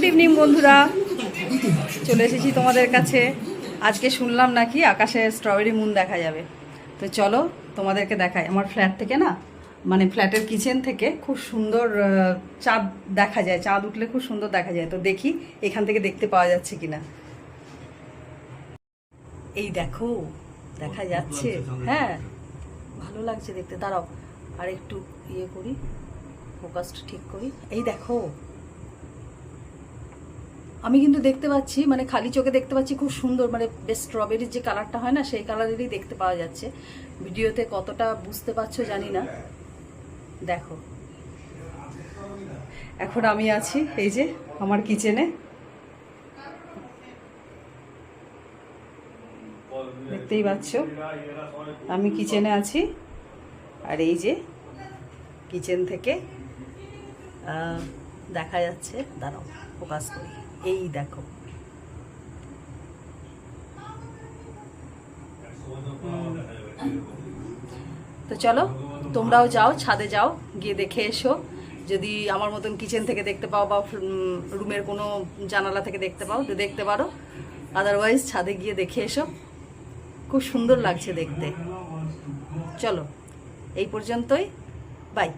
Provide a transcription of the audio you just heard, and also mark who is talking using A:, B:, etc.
A: Good evening বন্ধুরা। চলে এসেছি তোমাদের কাছে। আজকে শুনলাম নাকি আকাশে স্ট্রবেরি মুন দেখা যাবে। তো চলো তোমাদেরকে দেখাই। আমার ফ্ল্যাট থেকে না মানে ফ্ল্যাটের কিচেন থেকে খুব সুন্দর চাঁদ দেখা যায়। চাঁদ উঠলে খুব সুন্দর দেখা যায়। তো দেখি এখান থেকে দেখতে পাওয়া যাচ্ছে কিনা। এই দেখো, দেখা যাচ্ছে। হ্যাঁ ভালো লাগছে দেখতে। দাঁড়াও আর একটু ইয়ে করি ফোকাসটা ঠিক করি। এই দেখো আমি কিন্তু দেখতে পাচ্ছি মানে খালি চোখে দেখতে পাচ্ছি খুব সুন্দর মানে বেশ স্ট্রবেরির যে কালারটা হয় না, সেই কালারেরই দেখতে পাওয়া যাচ্ছে। ভিডিওতে কতটা বুঝতে পারছ জানি না। দেখো। এখন আমি আছি, এই যে, আমার কিচেনে দেখতেই পাচ্ছ? আমি কিচেনে আছি। আর এই যে কিচেন থেকে দেখা যাচ্ছে। দাঁড়াও ফোকাস করি। এই দেখো। তো চলো, তোমরাও যাও, ছাদে যাও, গিয়ে দেখে এসো। যদি আমার মতন কিচেন থেকে দেখতে পাও বা রুমের কোনো জানালা থেকে দেখতে পাও, তো দেখতে পারো। আদারওয়াইজ ছাদে গিয়ে দেখে এসো। খুব সুন্দর লাগছে দেখতে। চলো, এই পর্যন্তই। বাই